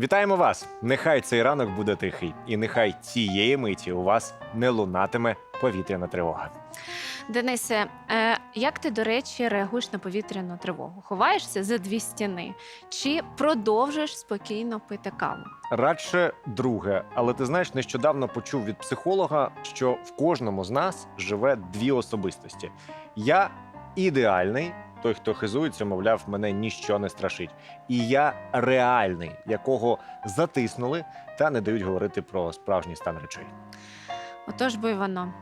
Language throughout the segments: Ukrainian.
Вітаємо вас! Нехай цей ранок буде тихий, і нехай цієї миті у вас не лунатиме повітряна тривога. Денисе, е, як ти, до речі, реагуєш на повітряну тривогу? Ховаєшся за дві стіни чи продовжуєш спокійно пити каву? Радше друге, але ти знаєш, нещодавно почув від психолога, що в кожному з нас живе дві особистості. Я ідеальний, той, хто хизується, мовляв, мене ніщо не страшить. І я реальний, якого затиснули та не дають говорити про справжній стан речей. Отож бо й воно.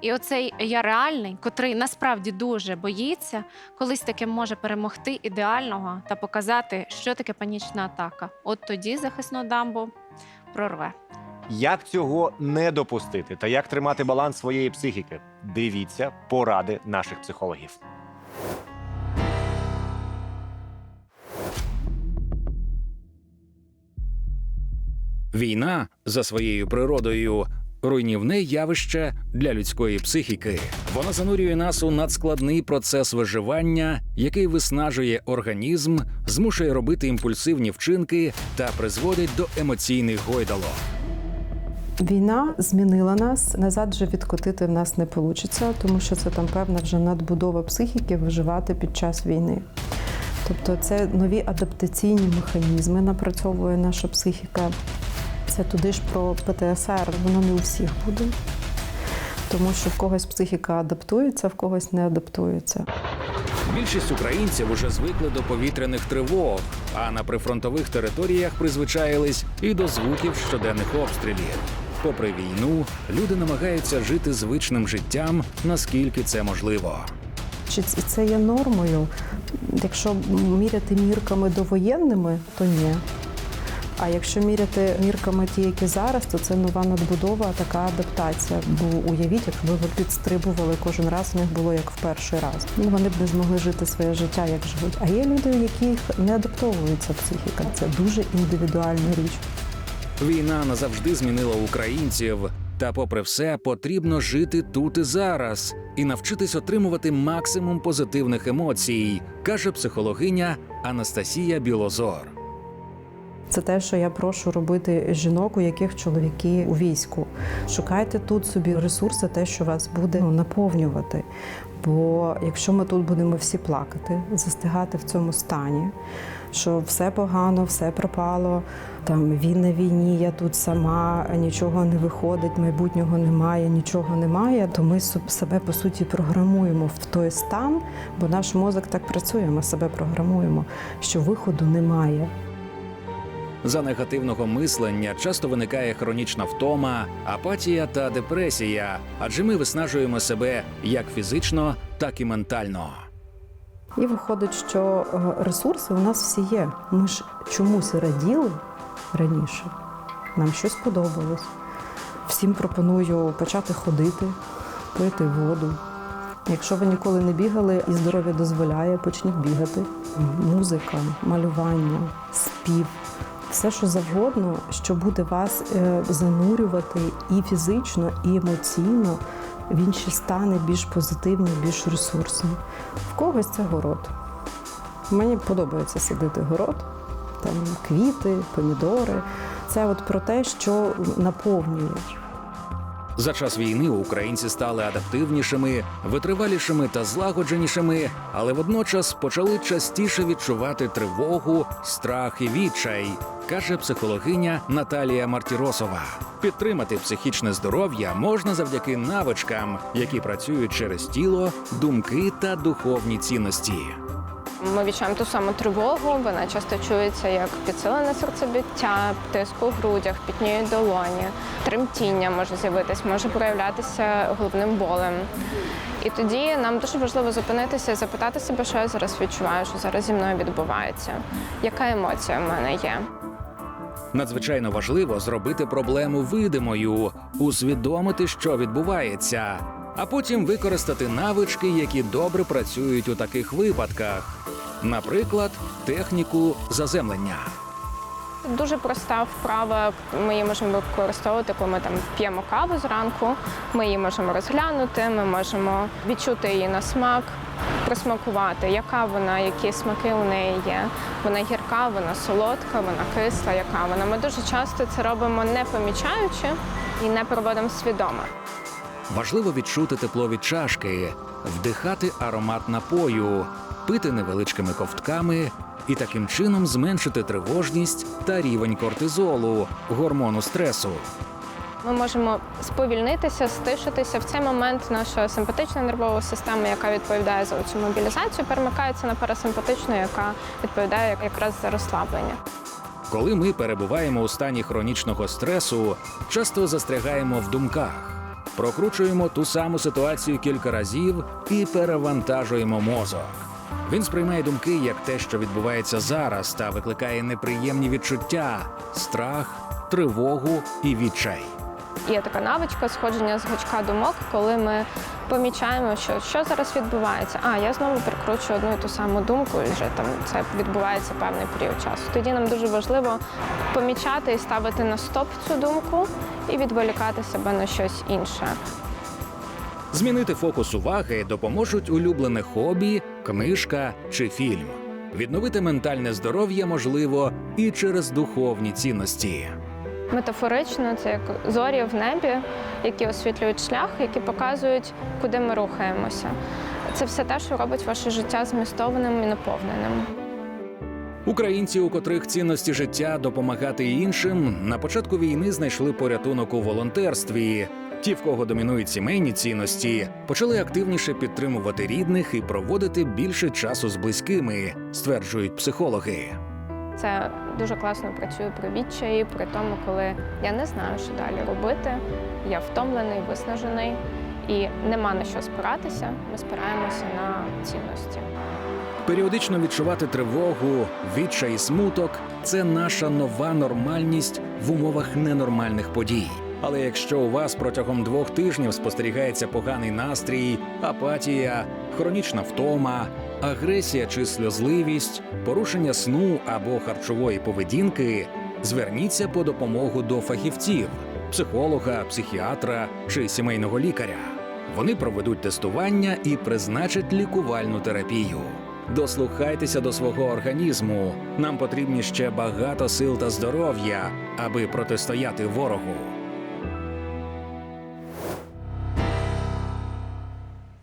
І оцей я реальний, котрий насправді дуже боїться, колись таки може перемогти ідеального та показати, що таке панічна атака. От тоді захисну дамбу прорве. Як цього не допустити та як тримати баланс своєї психіки? Дивіться поради наших психологів. Війна за своєю природою руйнівне явище для людської психіки. Вона занурює нас у надскладний процес виживання, який виснажує організм, змушує робити імпульсивні вчинки та призводить до емоційних гойдалок. Війна змінила нас. Назад вже відкотити в нас не вийде, тому що це там певна вже надбудова психіки виживати під час війни. Тобто це нові адаптаційні механізми напрацьовує наша психіка. Це туди ж про ПТСР, воно не у всіх буде. Тому що в когось психіка адаптується, в когось не адаптується. Більшість українців уже звикли до повітряних тривог, а на прифронтових територіях призвичаїлись і до звуків щоденних обстрілів. Попри війну, люди намагаються жити звичним життям, наскільки це можливо. Чи це є нормою? Якщо міряти мірками довоєнними, то ні. А якщо міряти мірками ті, які зараз, то це нова надбудова, така адаптація. Бо уявіть, якби ви підстрибували кожен раз, у них було як в перший раз. Ну вони б не змогли жити своє життя, як живуть. А є люди, у яких не адаптовується психіка. Це дуже індивідуальна річ. Війна назавжди змінила українців. Та, попри все, потрібно жити тут і зараз і навчитись отримувати максимум позитивних емоцій, каже психологиня Анастасія Білозор. Це те, що я прошу робити жінок, у яких чоловіки у війську. Шукайте тут собі ресурси, те, що вас буде ну, наповнювати. Бо якщо ми тут будемо всі плакати, застигати в цьому стані, що все погано, все пропало, там він на війні, я тут сама, нічого не виходить, майбутнього немає, нічого немає, то ми себе по суті програмуємо в той стан, бо наш мозок так працює, ми себе програмуємо, що виходу немає. За негативного мислення часто виникає хронічна втома, апатія та депресія, адже ми виснажуємо себе як фізично, так і ментально. І виходить, що е, ресурси у нас всі є. Ми ж чомусь раділи раніше. Нам щось подобалось. Всім пропоную почати ходити, пити воду. Якщо ви ніколи не бігали і здоров'я дозволяє, почніть бігати. Музика, малювання, спів, все, що завгодно, що буде вас е, занурювати і фізично, і емоційно в інші стани більш позитивні, більш ресурсні. В когось це город. Мені подобається садити город, там квіти, помідори. Це от про те, що наповнює. За час війни українці стали адаптивнішими, витривалішими та злагодженішими, але водночас почали частіше відчувати тривогу, страх і відчай, каже психологиня Наталія Мартіросова. Підтримати психічне здоров'я можна завдяки навичкам, які працюють через тіло, думки та духовні цінності. Ми відчуваємо ту саму тривогу, вона часто чується як підсилене серцебиття, тиск у грудях, пітніють долоні, тремтіння може з'явитись, може проявлятися головним болем. І тоді нам дуже важливо зупинитися і запитати себе, що я зараз відчуваю, що зараз зі мною відбувається, яка емоція в мене є. Надзвичайно важливо зробити проблему видимою, усвідомити, що відбувається, а потім використати навички, які добре працюють у таких випадках, наприклад, техніку заземлення. Дуже проста вправа. Ми її можемо використовувати, коли ми там п'ємо каву зранку. Ми її можемо розглянути, ми можемо відчути її на смак, просмакувати, яка вона, які смаки у неї є. Вона гірка гірка, вона солодка, вона кисла, яка вона. Ми дуже часто це робимо не помічаючи і не проводимо свідомо. Важливо відчути тепло від чашки, вдихати аромат напою, пити невеличкими ковтками і таким чином зменшити тривожність та рівень кортизолу, гормону стресу. Ми можемо сповільнитися, стишитися. В цей момент наша симпатична нервова система, яка відповідає за цю мобілізацію, перемикається на парасимпатичну, яка відповідає якраз за розслаблення. Коли ми перебуваємо у стані хронічного стресу, часто застрягаємо в думках, прокручуємо ту саму ситуацію кілька разів і перевантажуємо мозок. Він сприймає думки як те, що відбувається зараз, та викликає неприємні відчуття, страх, тривогу і відчай. Є така навичка сходження з гачка думок, коли ми помічаємо, що, що зараз відбувається. А я знову прикручую одну і ту саму думку, і вже там це відбувається певний період часу. Тоді нам дуже важливо помічати і ставити на стоп цю думку і відволікати себе на щось інше. Змінити фокус уваги допоможуть улюблене хобі, книжка чи фільм. Відновити ментальне здоров'я можливо і через духовні цінності. Метафорично це як зорі в небі, які освітлюють шлях, які показують, куди ми рухаємося. Це все те, що робить ваше життя змістованим і наповненим. Українці, у котрих цінності життя допомагати іншим, на початку війни знайшли порятунок у волонтерстві. Ті, в кого домінують сімейні цінності, почали активніше підтримувати рідних і проводити більше часу з близькими, стверджують психологи. Це дуже класно працює при відчаї, при тому, коли я не знаю, що далі робити. Я втомлений, виснажений і нема на що спиратися. Ми спираємося на цінності. Періодично відчувати тривогу, відчай і смуток це наша нова нормальність в умовах ненормальних подій. Але якщо у вас протягом двох тижнів спостерігається поганий настрій, апатія, хронічна втома, агресія чи сльозливість, порушення сну або харчової поведінки, зверніться по допомогу до фахівців психолога, психіатра чи сімейного лікаря. Вони проведуть тестування і призначать лікувальну терапію. Дослухайтеся до свого організму. Нам потрібні ще багато сил та здоров'я, аби протистояти ворогу.